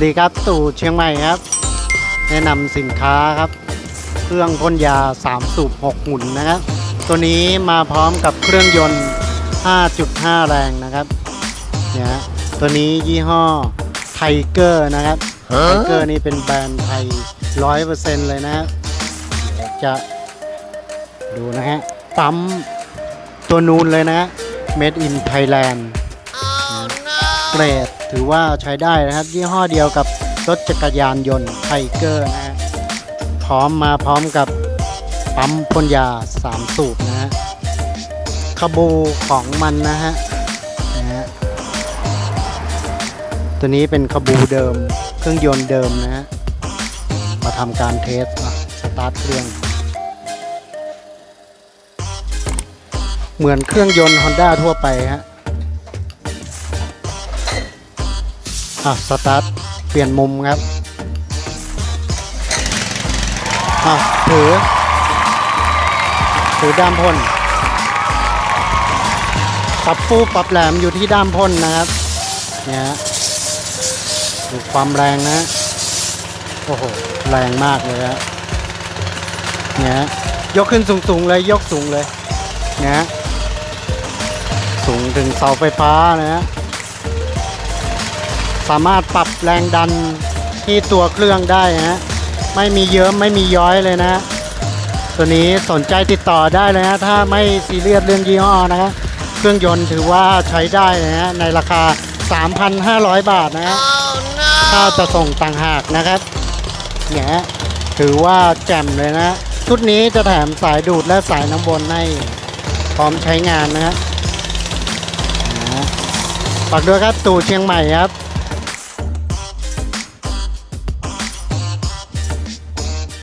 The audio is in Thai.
สดีครับตู่เชียงใหม่ครับ แนะนำสินค้าครับ เครื่องพ่นยา 3 สูบ 6 หุ่นนะครับ ตัวนี้มาพร้อมกับเครื่องยนต์ 5.5 แรงนะครับเนี่ยฮะตัวนี้ยี่ห้อไทเกอร์นะครับไทเกอร์นี่เป็นแบรนด์ไทย 100%เลยนะครับเดี๋ยวจะดูนะฮะปั๊มตัวนูนเลยนะฮะ Made in Thailand เก รด ถือว่าใช้ได้นะครับ ยี่ห้อเดียวกับรถจักรยานยนต์ไทเกอร์นะฮะพร้อมมาพร้อมกับปั๊มพ่นยา 3 สูบนะฮะขบูของมันนะฮะนะฮะตัวนี้เป็นขบูเดิม เครื่องยนต์เดิมนะฮะมาทำการเทสสตาร์ทเครื่อง เหมือนเครื่องยนต์ Honda ทั่วไปฮะ อะสตาร์ทเปลี่ยนมุมครับอะถือถือด้ามพ่นปรับฟูปรับแหลมอยู่ที่ด้ามพ่นนะครับเนี่ยฮะดูความแรงนะโอ้โหแรงมากเลยฮะเนี่ยยกขึ้นสูงๆเลยยกสูงเลยเนี่ยสูงถึงเสาไฟฟ้านะฮะ สามารถปรับแรงดันที่ตัวเครื่องได้นะฮะไม่มีเยิ้มไม่มีย้อยเลยนะ ตัวนี้สนใจติดต่อได้เลยนะถ้าไม่ซีเรียสเรื่องยี่ห้อนะฮะเครื่องยนต์ถือว่าใช้ได้นะฮะในราคา 3,500 บาทนะฮะถ้าจะส่งต่างหากนะครับเนี่ยถือว่าแจ่มเลยนะ ชุดนี้จะแถมสายดูดและสายน้ำวนให้พร้อมใช้งานนะฮะนะฝากด้วยครับตู่เชียงใหม่ครับ